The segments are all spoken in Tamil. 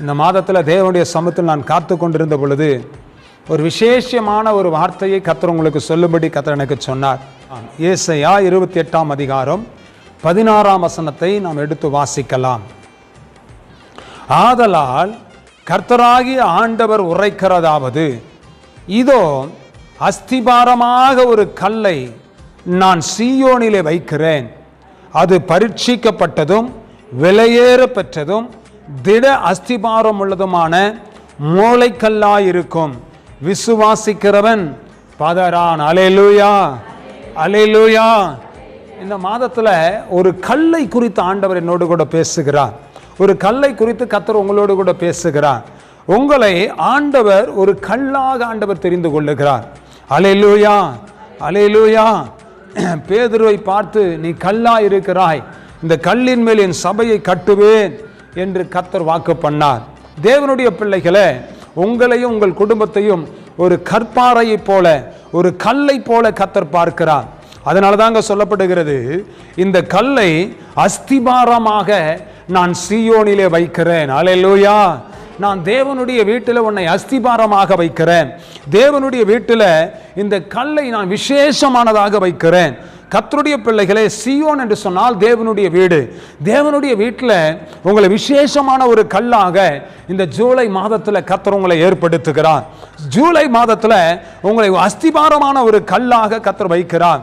இந்த மாதத்தில் தேவனுடைய சமத்தில் நான் காத்து கொண்டிருந்த பொழுது ஒரு விசேஷமான ஒரு வார்த்தையை கத்தர் உங்களுக்கு சொல்லும்படி கத்தர் எனக்கு சொன்னார். ஏசையா இருபத்தி எட்டாம் அதிகாரம் பதினாறாம் வசனத்தை நாம் எடுத்து வாசிக்கலாம். ஆதலால் கர்த்தராகிய ஆண்டவர் உரைக்கிறதாவது இதோ அஸ்திபாரமாக ஒரு கல்லை நான் சீயோனிலே வைக்கிறேன். அது பரீட்சிக்கப்பட்டதும் விலையேற பெற்றதும் திட அஸ்திபாரம் உள்ளதுமான மூளைக்கல்லாயிருக்கும். விசுவாசிக்கிறவன் பதறான். அலையலூயா அலையலூயா இந்த மாதத்தில் ஒரு கல்லை குறித்து ஆண்டவர் என்னோடு கூட பேசுகிறார். ஒரு கல்லை குறித்து கத்தர் உங்களோடு கூட பேசுகிறார். உங்களை ஆண்டவர் ஒரு கல்லாக ஆண்டவர் தெரிந்து கொள்ளுகிறார். அலையலூயா அலையலூயா பேதுருவை பார்த்து நீ கல்லா இருக்கிறாய் இந்த கல்லின் மேல் என் சபையை கட்டுவேன். என்று கத்தர் வாக்கு பண்ணார். தேவனுடைய பிள்ளைகளை உங்களையும் உங்கள் குடும்பத்தையும் ஒரு கற்பாறையைப் போல ஒரு கல்லை போல கத்தர் பார்க்கிறார். அதனால தாங்க சொல்லப்படுகிறது இந்த கல்லை அஸ்திபாரமாக நான் சீயோனிலே வைக்கிறேன். அலையலூயா நான் தேவனுடைய வீட்டில் உன்னை அஸ்திபாரமாக வைக்கிறேன். தேவனுடைய வீட்டில் இந்த கல்லை நான் விசேஷமானதாக வைக்கிறேன். கத்தருடைய பிள்ளைகளே சியோன் என்று சொன்னால் தேவனுடைய வீடு. தேவனுடைய வீட்டில் உங்களை விசேஷமான ஒரு கல்லாக இந்த ஜூலை மாதத்தில் கத்தர் உங்களை ஏற்படுத்துகிறார். ஜூலை மாதத்தில் உங்களை அஸ்திபாரமான ஒரு கல்லாக கத்தர் வைக்கிறார்.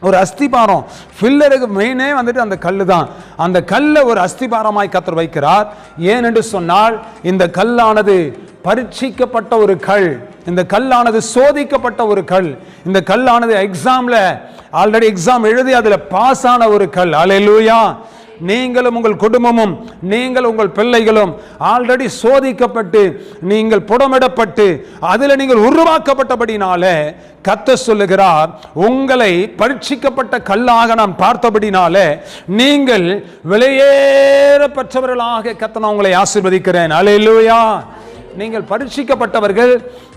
ஒரு அஸ்திபாரம் ஃபில்லருக்கு மெயினே வந்துட்டு அந்த கல் தான். அந்த கல்லை ஒரு அஸ்திபாரமாய் கத்தர் வைக்கிறார். ஏன் என்று சொன்னால் இந்த கல்லானது பரீட்சிக்கப்பட்ட ஒரு கல். இந்த கல்லானது சோதிக்கப்பட்ட ஒரு கல். இந்த கல்லானது எக்ஸாமில் ஆல்ரெடி எக்ஸாம் எழுதி அதில் பாஸ் ஆன ஒரு கல். அலையிலூயா நீங்களும் உங்கள் குடும்பமும் நீங்கள் உங்கள் பிள்ளைகளும் ஆல்ரெடி சோதிக்கப்பட்டு நீங்கள் புடமிடப்பட்டு அதில் நீங்கள் உருவாக்கப்பட்டபடினால கத்த சொல்லுகிறார் உங்களை பரீட்சிக்கப்பட்ட கல்லாக நான் பார்த்தபடினால நீங்கள் விலையேறப்பற்றவர்களாக பெற்றவர்களாக உங்களை ஆசிர்வதிக்கிறேன். அலையிலூயா நீங்கள் பரீட்சிக்கப்பட்டவர்கள்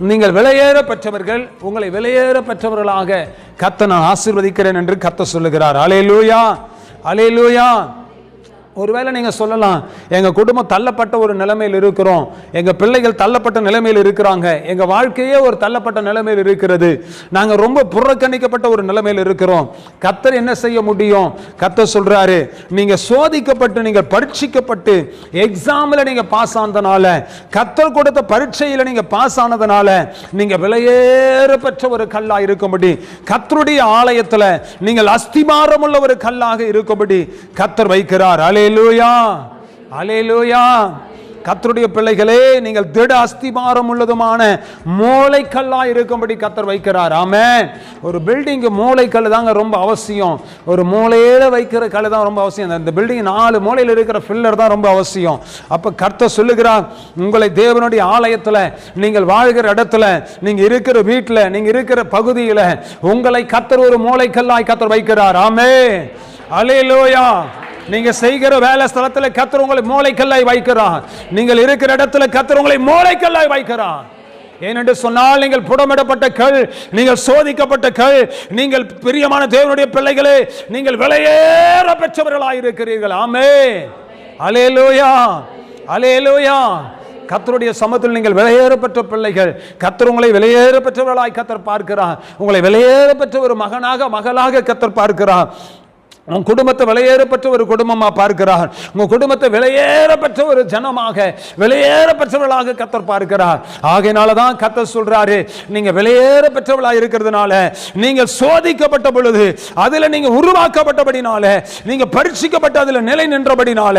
நீங்கள் விலையேற பெற்றவர்கள் உங்களை விலையேற பெற்றவர்களாக கத்த நான் ஆசிர்வதிக்கிறேன் என்று கத்த சொல்லுகிறார். அலையலூயா அலையலூயா ஒருவேளை நீங்கள் சொல்லலாம் எங்கள் குடும்பம் தள்ளப்பட்ட ஒரு நிலைமையில் இருக்கிறோம் எங்கள் பிள்ளைகள் தள்ளப்பட்ட நிலைமையில் இருக்கிறாங்க எங்கள் வாழ்க்கையே ஒரு தள்ளப்பட்ட நிலைமையில் இருக்கிறது. நாங்கள் ரொம்ப புறக்கணிக்கப்பட்ட ஒரு நிலைமையில் இருக்கிறோம். கத்தர் என்ன செய்ய முடியும்? கத்தர் சொல்கிறாரு நீங்கள் சோதிக்கப்பட்டு நீங்கள் பரீட்சிக்கப்பட்டு எக்ஸாமில் நீங்கள் பாஸ் ஆனதுனால கத்தர் கொடுத்த பரீட்சையில் நீங்கள் பாஸ் ஆனதுனால நீங்கள் விலையேற பெற்ற ஒரு கல்லாக இருக்கும்படி கத்தருடைய ஆலயத்தில் நீங்கள் அஸ்திபாரம் ஒரு கல்லாக இருக்கும்படி கத்தர் வைக்கிறார். அலே அலேலூயா அலேலூயா கத்தருடைய பிள்ளைகளே நீங்கள் திட அஸ்திபாரம் உள்ளதுமான மூளைக்கல்லா இருக்கும்படி கத்தர் வைக்கிறார். ஆமே ஒரு பில்டிங்கு மூளைக்கல் தாங்க ரொம்ப அவசியம். ஒரு மூளையில வைக்கிற கல் தான் ரொம்ப அவசியம். இந்த பில்டிங் நாலு மூலையில் இருக்கிற ஃபில்லர் தான் ரொம்ப அவசியம். அப்போ கர்த்தர் சொல்லுகிறார் உங்களை தேவனுடைய ஆலயத்தில் நீங்கள் வாழ்கிற இடத்துல நீங்கள் இருக்கிற வீட்டில் நீங்கள் இருக்கிற பகுதியில் உங்களை கத்தர் ஒரு மூளைக்கல்லாய் கத்தர் வைக்கிறார். ஆமே அலேலோயா நீங்க செய்கிற வேலை ஸ்தலத்தில் கத்தர் உங்களை மூளைக்கல்லாய் வைக்கிறான் நீங்கள் இருக்கிற இடத்துல கத்தர் உங்களை மூளைக்கல்லாய் வைக்கிறான் ஏனென்று சொன்னால் நீங்கள் புடமிடப்பட்ட கல் நீங்கள் சோதிக்கப்பட்ட கல் நீங்கள் பிரியமான தேவனுடைய பிள்ளைகளே நீங்கள் விலையேற பெற்றவர்களாக இருக்கிறீர்கள். ஆமே அலேலோயா அலேலோயா கத்தருடைய சமத்தில் நீங்கள் விலையேற பெற்ற பிள்ளைகள் கத்தர் உங்களை விலையேற பெற்றவர்களாய் கத்தர் பார்க்கிறார். உங்களை விலையேற பெற்ற ஒரு மகனாக மகளாக கத்தர் பார்க்கிறார். உன் குடும்பத்தை விலையேறப்பட்ட ஒரு குடும்பமாக பார்க்கிறார். உங்கள் குடும்பத்தை விலையேறப்பட்ட ஒரு ஜனமாக விலையேறப்பட்டவர்களாக கத்தர் பார்க்கிறார். ஆகையினால தான் கத்தர் சொல்கிறாரு நீங்கள் விலையேற இருக்கிறதுனால நீங்கள் சோதிக்கப்பட்ட பொழுது அதில் நீங்கள் உருவாக்கப்பட்டபடினால நீங்கள் பரீட்சிக்கப்பட்ட அதில் நிலை நின்றபடினால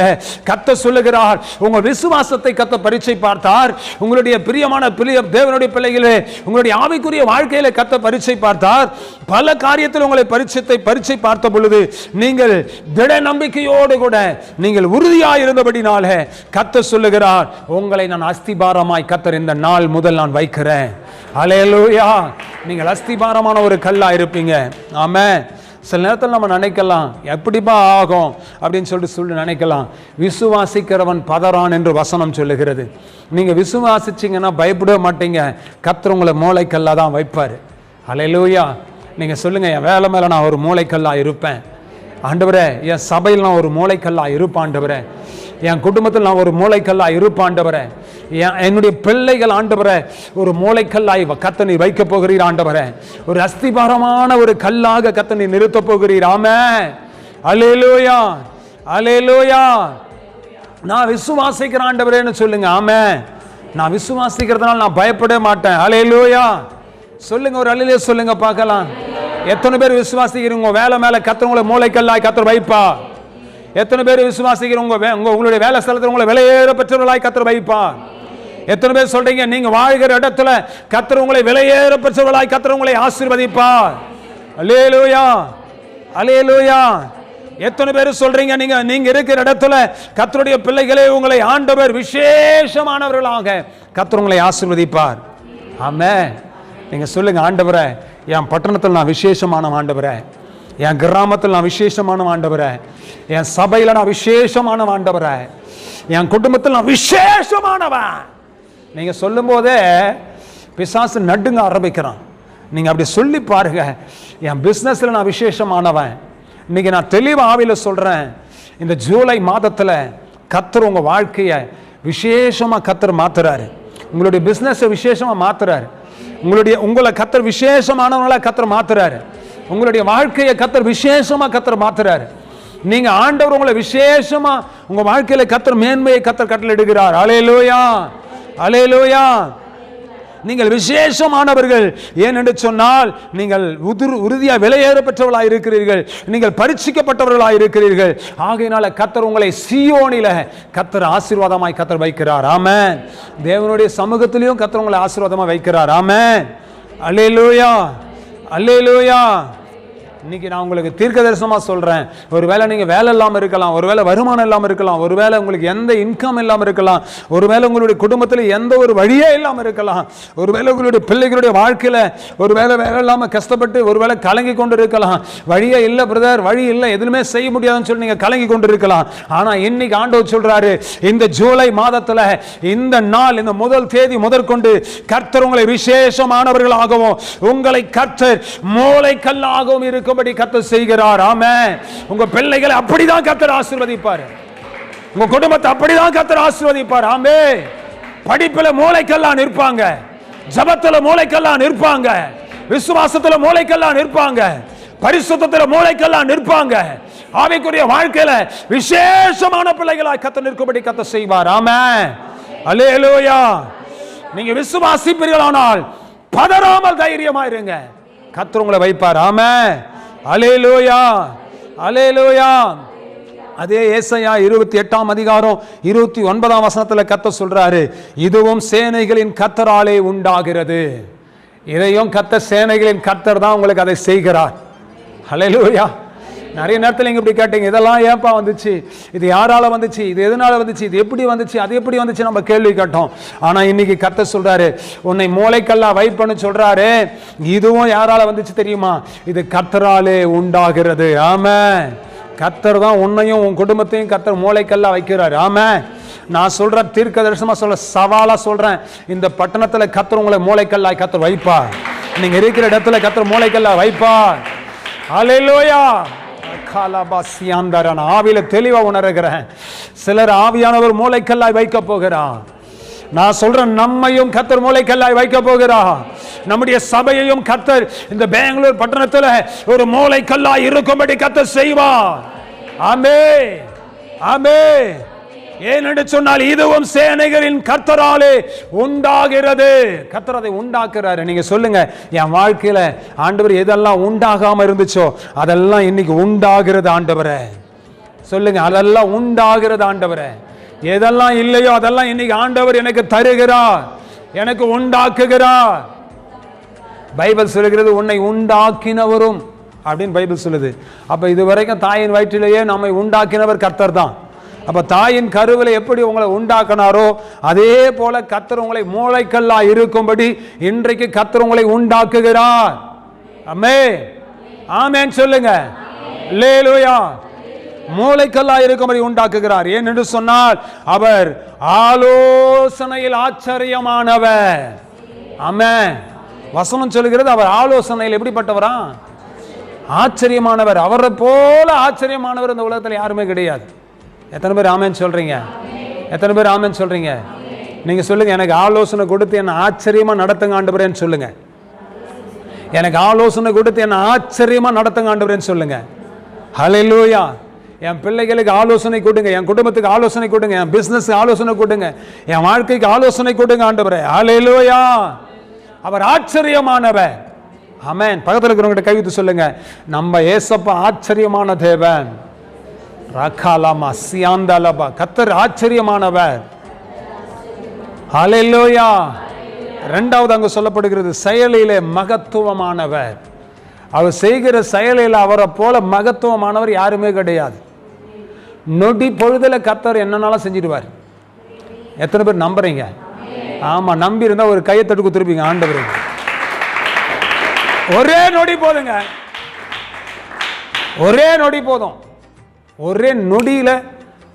கத்த சொல்லுகிறார் உங்கள் விசுவாசத்தை கத்த பரீட்சை பார்த்தார். உங்களுடைய பிரியமான பிரிய தேவனுடைய பிள்ளைகளே உங்களுடைய ஆவிக்குரிய வாழ்க்கையில் கத்த பரீட்சை பார்த்தார். பல காரியத்தில் உங்களை பரீட்சத்தை பரீட்சை பார்த்த பொழுது நீங்கள் திட நம்பிக்கையோடு கூட நீங்கள் உறுதியாக இருந்தபடினால கத்த சொல்லுகிறார் உங்களை நான் அஸ்திபாரமாய் கத்தர் இந்த நாள் முதல் நான் வைக்கிறேன். அலையலூயா நீங்கள் அஸ்திபாரமான ஒரு கல்லா இருப்பீங்க. ஆமாம் சில நேரத்தில் நம்ம நினைக்கலாம் எப்படிப்பா ஆகும்? அப்படின்னு சொல்லிட்டு சொல்லி நினைக்கலாம். விசுவாசிக்கிறவன் பதறான் என்று வசனம் சொல்லுகிறது. நீங்கள் விசுவாசிச்சிங்கன்னா பயப்படவே மாட்டீங்க. கத்துறவங்களை மூளைக்கல்லாக தான் வைப்பார். அலையலூயா நீங்கள் சொல்லுங்கள் என் வேலை மேலே நான் ஒரு மூளைக்கல்லாக இருப்பேன். ஆண்டவரே என் சபையில் நான் ஒரு மூளைக்கல்லாக இருப்பாண்டவரே. என் குடும்பத்தில் நான் ஒரு மூளைக்கல்லா இருப்பாண்டவரே. என் என்னுடைய பிள்ளைகள் ஆண்டவரே ஒரு மூளைக்கல்லாய் கத்தனை வைக்க போகிறீர் ஆண்டவரே. ஒரு அஸ்திபாரமான ஒரு கல்லாக கத்தனை நிறுத்தப் போகிறீர். ஆமே அலேலோயா அலேலோயா நான் விசுவாசிக்கிற ஆண்டவரேன்னு சொல்லுங்க. ஆமே நான் விசுவாசிக்கிறதுனால நான் பயப்பட மாட்டேன். அலேலூயா சொல்லுங்க ஒரு அலையிலே சொல்லுங்க பார்க்கலாம். எத்தனை பேர் விசுவாசிக்கிறீங்க? உங்க வேலை மேலே கத்துறவங்களை மூளைக்கல்லாய் கத்துற வைப்பா. எத்தனை பேர் விசுவாசிக்கிறவங்க உங்க வே- உங்களுடைய வேலை ஸ்தலத்தில் உங்களை விலையேற பெற்றவர்களாய் கத்துற வைப்பா. எத்தனை பேர் சொல்றீங்க? நீங்க வாழ்கிற இடத்துல கத்தர் உங்களை விலையேற பெற்றவர்களாய் கத்தர் உங்களை லூயா அல்லேலூயா. லூயா எத்தனை பேர் சொல்றீங்க? நீங்க நீங்க இருக்கிற இடத்துல கத்தருடைய பிள்ளைகளே உங்களை ஆண்டவர் விசேஷமானவர்களாக கத்தர் உங்களை ஆசீர்வதிப்பார். ஆமே நீங்க சொல்லுங்க ஆண்டவரை என் பட்டணத்தில் நான் விசேஷமான ஆண்டவரை. என் கிராமத்தில் நான் விசேஷமான ஆண்டவரை. என் சபையில் நான் விசேஷமான ஆண்டவரை. என் குடும்பத்தில் நான் விசேஷமானவன். நீங்கள் சொல்லும்போதே பிசாசு நடுங்க ஆரம்பிக்கிறான். நீங்கள் அப்படி சொல்லி பாருங்க. என் பிஸ்னஸில் நான் விசேஷமானவன். இன்றைக்கி நான் தெளிவாக ஆவியில் சொல்கிறேன் இந்த ஜூலை மாதத்தில் கத்தர் உங்கள் வாழ்க்கையை விசேஷமாக கத்தர் மாத்துறாரு. உங்களுடைய பிஸ்னஸை விசேஷமாக மாற்றுறாரு உங்களுடைய உங்களை கத்தர் விசேஷமானவங்களா கத்தர் மாத்துறாரு. உங்களுடைய வாழ்க்கையை கத்தர் விசேஷமா கத்தர் மாத்துறாரு. நீங்க ஆண்டவர் உங்களை விசேஷமா உங்க வாழ்க்கையில கத்தர் மேன்மையை கத்தர் கட்டளை எடுக்கிறார் அலையலோயா அலையலோயா நீங்கள் விசேஷமானவர்கள். ஏனென்று சொன்னால் நீங்கள் உதிர் உறுதியாக விலையேற பெற்றவர்களாக இருக்கிறீர்கள். நீங்கள் பரீட்சிக்கப்பட்டவர்களாக இருக்கிறீர்கள். ஆகையினால கத்தர் உங்களை சியோனில கத்தர் ஆசீர்வாதமாய் கத்தர் வைக்கிறார். ஆமென். தேவனுடைய சமூகத்திலையும் கத்தர் உங்களை ஆசீர்வாதமாக வைக்கிறார். ஆமென். அல்லேலூயா. அல்லேலூயா. இன்னைக்கு நான் உங்களுக்கு தீர்க்க தரிசனமாக சொல்கிறேன் ஒரு ஒருவேளை நீங்கள் வேலை இல்லாமல் இருக்கலாம் ஒருவேளை வருமானம் இல்லாமல் இருக்கலாம் ஒருவேளை உங்களுக்கு எந்த இன்கம் இல்லாமல் இருக்கலாம் ஒருவேளை உங்களுடைய குடும்பத்தில் எந்த ஒரு வழியே இல்லாமல் இருக்கலாம் ஒருவேளை உங்களுடைய பிள்ளைகளுடைய வாழ்க்கையில் ஒருவேளை வேலை இல்லாமல் கஷ்டப்பட்டு ஒருவேளை கலங்கி கொண்டு இருக்கலாம். வழியே இல்லை பிரதர் வழி இல்லை எதுவுமே செய்ய முடியாதுன்னு சொல்லி நீங்கள் கலங்கி கொண்டு இருக்கலாம். ஆனால் இன்னைக்கு ஆண்டவர் சொல்கிறாரு இந்த ஜூலை மாதத்தில் இந்த நாள் இந்த முதல் தேதி முதற்கொண்டு கர்த்தர் உங்களை விசேஷமானவர்களாகவும் உங்களை கர்த்தர் மூளைக்கல்லாகவும் கொடுக்கும்படி கத்த செய்கிறார். ஆமே உங்க பிள்ளைகளை அப்படிதான் கத்தர் ஆசீர்வதிப்பார். உங்க குடும்பத்தை அப்படிதான் கத்தர் ஆசீர்வதிப்பார். ஆமே படிப்புல மூளைக்கெல்லாம் நிற்பாங்க. ஜபத்துல மூளைக்கெல்லாம் நிற்பாங்க. விசுவாசத்துல மூளைக்கெல்லாம் நிற்பாங்க. பரிசுத்தத்துல மூளைக்கெல்லாம் நிற்பாங்க. ஆவிக்குரிய வாழ்க்கையில விசேஷமான பிள்ளைகளாய் கத்த நிற்கும்படி கத்த செய்வார். ஆமே அலேலோயா நீங்க விசுவாசிப்பீர்களானால் பதறாமல் தைரியமா இருங்க கத்துறவங்களை வைப்பார். ஆமா அலேலோயா அலேலோயா அதே ஏசையா இருபத்தி எட்டாம் அதிகாரம் இருபத்தி ஒன்பதாம் வசனத்தில் கத்த சொல்றாரு இதுவும் சேனைகளின் கத்தராலே உண்டாகிறது. இதையும் கத்த சேனைகளின் கத்தர் தான் உங்களுக்கு அதை செய்கிறார். அலையிலூயா. நிறைய நேரத்தில் இங்கே இப்படி கேட்டீங்க இதெல்லாம் ஏன்பா வந்துச்சு? இது யாரால வந்துச்சு? இது எதனால வந்துச்சு? இது எப்படி வந்துச்சு? அது எப்படி வந்துச்சு? நம்ம கேள்வி கேட்டோம். ஆனால் இன்னைக்கு கத்த சொல்றாரு உன்னை மூளைக்கல்லா வைப்பன்னு சொல்றாரு. இதுவும் யாரால வந்துச்சு தெரியுமா? இது கத்தராலே உண்டாகிறது. ஆம கத்தர் தான் உன்னையும் உன் குடும்பத்தையும் கத்தர் மூளைக்கல்லா வைக்கிறார். ஆமே நான் சொல்ற தீர்க்க தரிசனமா சொல்ல சவாலா சொல்றேன். இந்த பட்டணத்துல கத்தர் உங்களை மூளைக்கல்லாய் கத்தர் வைப்பா நீங்க இருக்கிற இடத்துல கத்தர் மூளைக்கல்லா வைப்பா அலையிலோயா காலாபாசியாந்தரன். ஆவியில தெளிவா உணர்கிறேன். சிலர் ஆவியானவர் மூளைக்கல்லாய் வைக்க போகிறார். நான் சொல்றேன் நம்மையும் கத்தர் மூளைக்கல்லாய் வைக்க போகிறா நம்முடைய சபையையும் கத்தர் இந்த பெங்களூர் பட்டணத்துல ஒரு மூளைக்கல்லாய் இருக்கும்படி கத்தர் செய்வார். ஆமே ஆமே ஏனென்று சொன்னால் இதுவும் சேனைகளின் கர்த்தராலே உண்டாகிறது. கர்த்தர் அதை உண்டாக்குறாரு. நீங்க சொல்லுங்க என் வாழ்க்கையில ஆண்டவர் எதெல்லாம் உண்டாகாம இருந்துச்சோ அதெல்லாம் இன்னைக்கு உண்டாகிறது ஆண்டவரை. சொல்லுங்க அதெல்லாம் உண்டாகிறது ஆண்டவரை. எதெல்லாம் இல்லையோ அதெல்லாம் இன்னைக்கு ஆண்டவர் எனக்கு தருகிறார் எனக்கு உண்டாக்குகிறார். பைபிள் சொல்லுகிறது உன்னை உண்டாக்கினவரும் அப்படின்னு பைபிள் சொல்லுது. அப்ப இதுவரைக்கும் தாயின் வயிற்றிலேயே நம்மை உண்டாக்கினவர் கர்த்தர் தான். அப்போ தாயின் கருவில் எப்படி உங்களை உண்டாக்கினாரோ அதே போல கத்தர் உங்களை மூளைக்கல்லா இருக்கும்படி இன்றைக்கு கத்தர் உங்களை உண்டாக்குகிறார். அம்மே. ஆமேன் சொல்லுங்க. லேலுயா மூளைக்கல்லா இருக்கும்படி உண்டாக்குகிறார். ஏன் என்று சொன்னால் அவர் ஆலோசனையில் ஆச்சரியமானவர். அம்மே. வசனம் சொல்லுகிறது அவர் ஆலோசனையில் எப்படிப்பட்டவரா? ஆச்சரியமானவர். அவரை போல ஆச்சரியமானவர் இந்த உலகத்தில் யாருமே கிடையாது. எத்தனை பேர் ஆமேன்னு சொல்கிறீங்க எத்தனை பேர் ஆமேன்னு சொல்கிறீங்க நீங்கள் சொல்லுங்கள் எனக்கு ஆலோசனை கொடுத்து என்னை ஆச்சரியமாக நடத்துங்க ஆண்டுபுறேன்னு சொல்லுங்கள் எனக்கு ஆலோசனை கொடுத்து என்னை ஆச்சரியமாக நடத்துங்க ஆண்டுபுறேன்னு சொல்லுங்கள் ஹலெல்லூயா என் பிள்ளைகளுக்கு ஆலோசனை கொடுங்க என் குடும்பத்துக்கு ஆலோசனை கொடுங்க என் பிசினஸ் ஆலோசனை கொடுங்க என் வாழ்க்கைக்கு ஆலோசனை கொடுங்க ஆண்டவரே. ஹalleluya அவர் ஆச்சரியமானவர். அமேன் பக்கத்தில் இருக்கிறவங்ககிட்ட கைவித்து சொல்லுங்க. நம்ம ஏசப்பா ஆச்சரியமான தேவன். ரகாலாமா சியாந்தாலபா. கத்தர் ஆச்சரியமானவர். அலையிலோயா ரெண்டாவது அங்கு சொல்லப்படுகிறது செயலிலே மகத்துவமானவர். அவர் செய்கிற செயலில் அவரை போல மகத்துவமானவர் யாருமே கிடையாது. நொடி பொழுதில் கத்தர் என்னன்னாலும் செஞ்சிடுவார்? எத்தனை பேர் நம்புறீங்க? ஆமாம் நம்பி இருந்தால் ஒரு கையை தட்டு கொடுத்துருப்பீங்க ஆண்டவருக்கு ஒரே நொடி போதுங்க. ஒரே நொடி போதும். ஒரே நொடியில்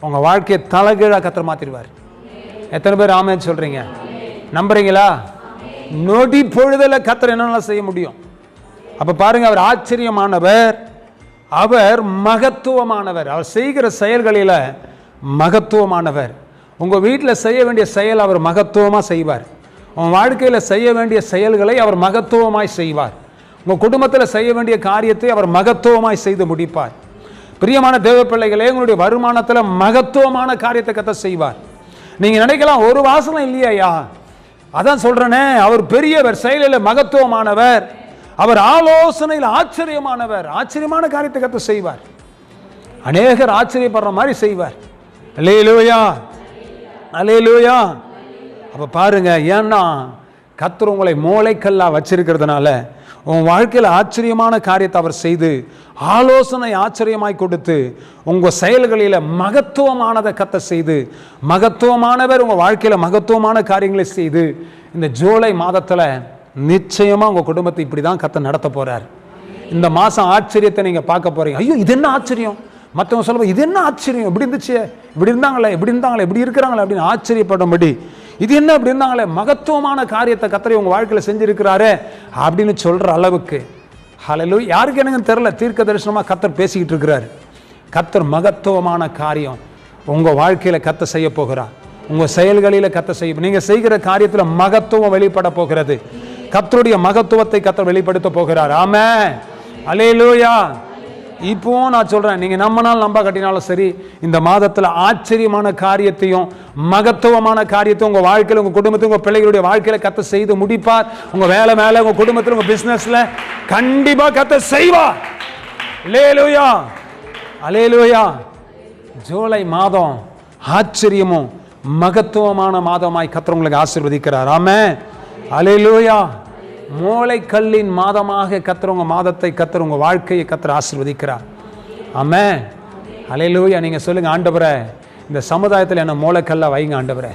உங்கள் வாழ்க்கையை தலைகீழாக கத்திர மாற்றிடுவார் எத்தனை பேர் ஆமேன்னு சொல்கிறீங்க நம்புறீங்களா? நொடி பொழுதில் கத்திர என்னென்னலாம் செய்ய முடியும்? அப்போ பாருங்கள் அவர் ஆச்சரியமானவர். அவர் மகத்துவமானவர். அவர் செய்கிற செயல்களில் மகத்துவமானவர். உங்கள் வீட்டில் செய்ய வேண்டிய செயல் அவர் மகத்துவமாக செய்வார். உன் வாழ்க்கையில் செய்ய வேண்டிய செயல்களை அவர் மகத்துவமாய் செய்வார். உங்கள் குடும்பத்தில் செய்ய வேண்டிய காரியத்தை அவர் மகத்துவமாய் செய்து முடிப்பார். பிரியமான தேவ பிள்ளைகளே உங்களுடைய வருமானத்தில் மகத்துவமான காரியத்தை கத்த செய்வார். நீங்க நினைக்கலாம் ஒரு வாசனம் இல்லையா அதான் சொல்றேனே அவர் பெரியவர் செயலில் மகத்துவமானவர். அவர் ஆலோசனையில் ஆச்சரியமானவர். ஆச்சரியமான காரியத்தை கத்த செய்வார். அநேகர் ஆச்சரியப்படுற மாதிரி செய்வார். அலேலூயா அலேலூயா அப்ப பாருங்க ஏன்னா கத்தர் உங்களை மூளைக்கல்லா வச்சிருக்கிறதுனால உன் வாழ்க்கையில் ஆச்சரியமான காரியத்தை அவர் செய்து ஆலோசனை ஆச்சரியமாய் கொடுத்து உங்கள் செயல்களில் மகத்துவமானதை கத்த செய்து மகத்துவமானவர் உங்கள் வாழ்க்கையில் மகத்துவமான காரியங்களை செய்து இந்த ஜூலை மாதத்தில் நிச்சயமாக உங்கள் குடும்பத்தை இப்படி தான் கத்த நடத்த போகிறார் இந்த மாதம் ஆச்சரியத்தை நீங்கள் பார்க்க போறீங்க. ஐயோ இது என்ன ஆச்சரியம்? மற்றவங்க சொல்லுவோம் இது என்ன ஆச்சரியம்? இப்படி இருந்துச்சு. இப்படி இருந்தாங்களே இப்படி இருந்தாங்களே இப்படி இருக்கிறாங்களே அப்படின்னு ஆச்சரியப்படும்படி இது என்ன அப்படி இருந்தாங்களே? மகத்துவமான காரியத்தை கத்தரை உங்கள் வாழ்க்கையில் செஞ்சுருக்கிறாரு அப்படின்னு சொல்கிற அளவுக்கு. ஹலலு யாருக்கு எனக்கு தெரில தீர்க்க தரிசனமாக கத்தர் பேசிக்கிட்டு இருக்கிறாரு. கத்தர் மகத்துவமான காரியம். உங்கள் வாழ்க்கையில் கத்த செய்ய போகிறார். உங்கள் செயல்களில் கத்த செய்ய நீங்கள் செய்கிற காரியத்தில் மகத்துவம் வெளிப்பட போகிறது. கத்தருடைய மகத்துவத்தை கத்தர் வெளிப்படுத்த போகிறார். ஆமே அலேலூயா இப்போவும் நான் சொல்கிறேன் நீங்கள் நம்மனால் நம்ப கட்டினாலும் சரி இந்த மாதத்தில் ஆச்சரியமான காரியத்தையும் மகத்துவமான காரியத்தையும் உங்கள் வாழ்க்கையில் உங்கள் குடும்பத்தில் உங்கள் பிள்ளைகளுடைய வாழ்க்கையில் கத்த செய்து முடிப்பார். உங்கள் வேலை மேலே உங்கள் குடும்பத்தில் உங்கள் பிஸ்னஸில் கண்டிப்பாக கத்த செய்வார். லேலுயா அலேலுயா ஜூலை மாதம் ஆச்சரியமும் மகத்துவமான மாதமாய் கத்தர் உங்களுக்கு ஆசீர்வதிக்கிறார். ஆமே அலேலுயா மூளைக்கல்லின் மாதமாக கத்துறவங்க மாதத்தை கத்துற உங்கள் வாழ்க்கையை கத்துற ஆசிர்வதிக்கிறார். ஆமே அலையிலூயா நீங்கள் சொல்லுங்க ஆண்டவரே இந்த சமுதாயத்தில் என்ன மூளைக்கல்ல வைங்க ஆண்டவரை.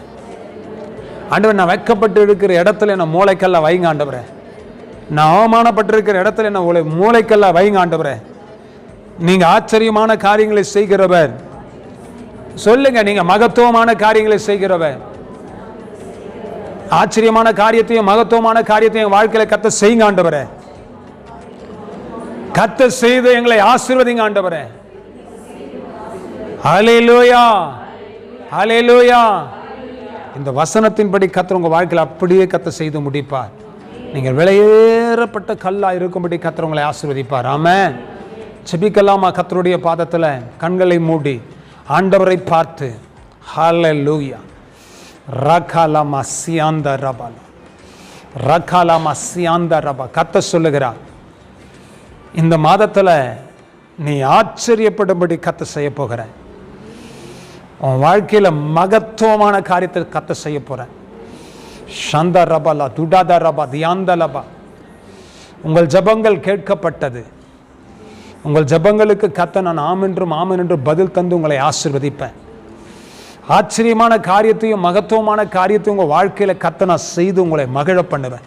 ஆண்டவர் நான் வைக்கப்பட்டு இருக்கிற இடத்துல என்ன மூளைக்கல்ல வைங்க ஆண்டவரை. நான் அவமானப்பட்டிருக்கிற இடத்துல என்ன உங்களை மூளைக்கல்ல வைங்க ஆண்டவரை. நீங்கள் ஆச்சரியமான காரியங்களை செய்கிறவர். சொல்லுங்கள் நீங்கள் மகத்துவமான காரியங்களை செய்கிறவர். ஆச்சரியமான காரியத்தையும் மகத்துவமான காரியத்தையும் வாழ்க்கையில கத்த செய்யுங்க ஆண்டவரே. கத்த செய்து எங்களை ஆசீர்வதிங்க ஆண்டவரே. அலையிலோயா அலையிலோயா இந்த வசனத்தின்படி கத்தர் உங்க வாழ்க்கையில் அப்படியே கத்த செய்து முடிப்பார். நீங்கள் விலையேறப்பட்ட கல்லா இருக்கும்படி கத்தர் உங்களை ஆசீர்வதிப்பார். ஆமே செபிக்கலாமா கத்தருடைய பாதத்தில்? கண்களை மூடி ஆண்டவரை பார்த்து. ஹalleluya. ரகாலமா சியாந்த ரபால. ரகாலமா சியாந்த ரபா. கத்த சொல்லுகிறார் இந்த மாதத்தில் நீ ஆச்சரியப்படும்படி கத்த செய்ய போகிற உன் வாழ்க்கையில் மகத்துவமான காரியத்தை கத்த செய்ய போற சந்த ரபலா துடாத ரபா தியாந்த லபா உங்கள் ஜபங்கள் கேட்கப்பட்டது. உங்கள் ஜபங்களுக்கு கத்த நான் ஆம் என்றும் ஆமன் என்று பதில் தந்து உங்களை ஆசிர்வதிப்பேன். ஆச்சரியமான காரியத்தையும் மகத்துவமான காரியத்தையும் உங்கள் வாழ்க்கையில் கத்த நான் செய்து உங்களை மகிழ பண்ணுவேன்.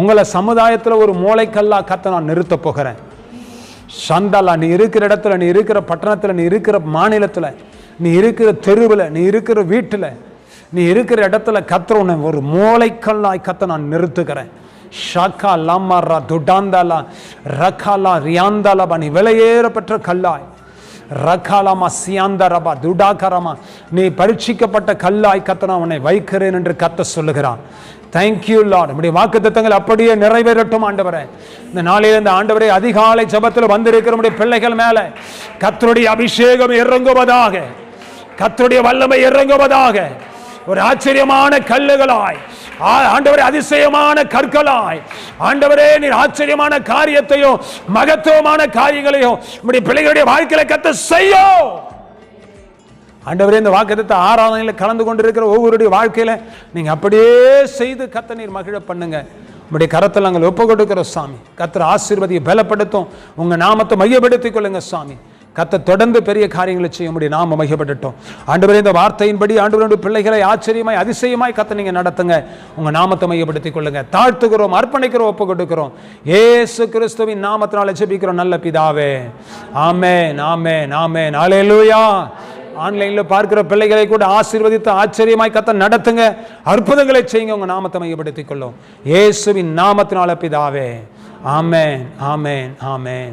உங்களை சமுதாயத்தில் ஒரு மூளைக்கல்லா கத்த நான் நிறுத்த போகிறேன். சந்தாலா நீ இருக்கிற இடத்துல நீ இருக்கிற பட்டணத்தில் நீ இருக்கிற மாநிலத்தில் நீ இருக்கிற தெருவில் நீ இருக்கிற வீட்டில் நீ இருக்கிற இடத்துல கத்துற உன்னை ஒரு மூளைக்கல்லாய் கத்த நான் நிறுத்துக்கிறேன் ஷாக்கா லாமாரா துடாந்தாலா ரக்காலா ரியாந்தாலா நீ விலையேற பெற்ற கல்லாய். ரகாலமா சியாந்தரபா துடாகரமா நீ பரீட்சிக்கப்பட்ட கல்லாய் கத்தனா உன்னை வைக்கிறேன் என்று கத்த சொல்லுகிறான் தேங்க்யூ லார்ட் நம்முடைய வாக்குத்தத்தங்கள் அப்படியே நிறைவேறட்டும் ஆண்டவரே. இந்த நாளில் இந்த ஆண்டவரே அதிகாலை ஜபத்தில் வந்திருக்கிற நம்முடைய பிள்ளைகள் மேலே கத்தருடைய அபிஷேகம் இறங்குவதாக கத்தருடைய வல்லமை இறங்குவதாக ஒரு ஆச்சரியமான கல்லுகளாய் ஆண்டவரே அதிசயமான கற்களாய். ஆண்டவரே நீர் ஆச்சரியமான காரியத்தையும் மகத்துவமான காரியங்களையும் நம்முடைய பிள்ளைகளுடைய வாழ்க்கையில கத்த செய்யும் ஆண்டவரே இந்த வாக்குத்தத்தை ஆராதனையில் கலந்து கொண்டிருக்கிற ஒவ்வொருடைய வாழ்க்கையில நீங்க அப்படியே செய்து கத்த நீர் மகிழ பண்ணுங்க. உங்களுடைய கரத்தில் நாங்கள் ஒப்பு கொடுக்கிறோம் சாமி. கத்தர் ஆசீர்வதியை பலப்படுத்தும். உங்க நாமத்தை மையப்படுத்திக் கொள்ளுங்க சாமி. கத்த தொடர்ந்து பெரிய காரியங்களை செய்ய முடியும். நாம மையப்பட்டுட்டோம் ஆண்டவரே இந்த வார்த்தையின்படி ஆண்டவருடைய பிள்ளைகளை ஆச்சரியமாய் அதிசயமாய் கத்த நீங்க நடத்துங்க. உங்க நாமத்தை மையப்படுத்திக் கொள்ளுங்க. தாழ்த்துகிறோம் அர்ப்பணிக்கிறோம் ஒப்பு கொடுக்கிறோம். ஏசு கிறிஸ்துவின் நாமத்தினால ஜெபிக்கிறோம் நல்ல பிதாவே. ஆமென் நாமே நாமே ஹalleluya ஆன்லைனில் பார்க்கிற பிள்ளைகளை கூட ஆசீர்வதித்து ஆச்சரியமாய் கத்த நடத்துங்க. அற்புதங்களை செய்யுங்க உங்க நாமத்தை மையப்படுத்திக் கொள்ளும். இயேசுவின் நாமத்தினால பிதாவே. ஆமேன் ஆமேன் ஆமேன்.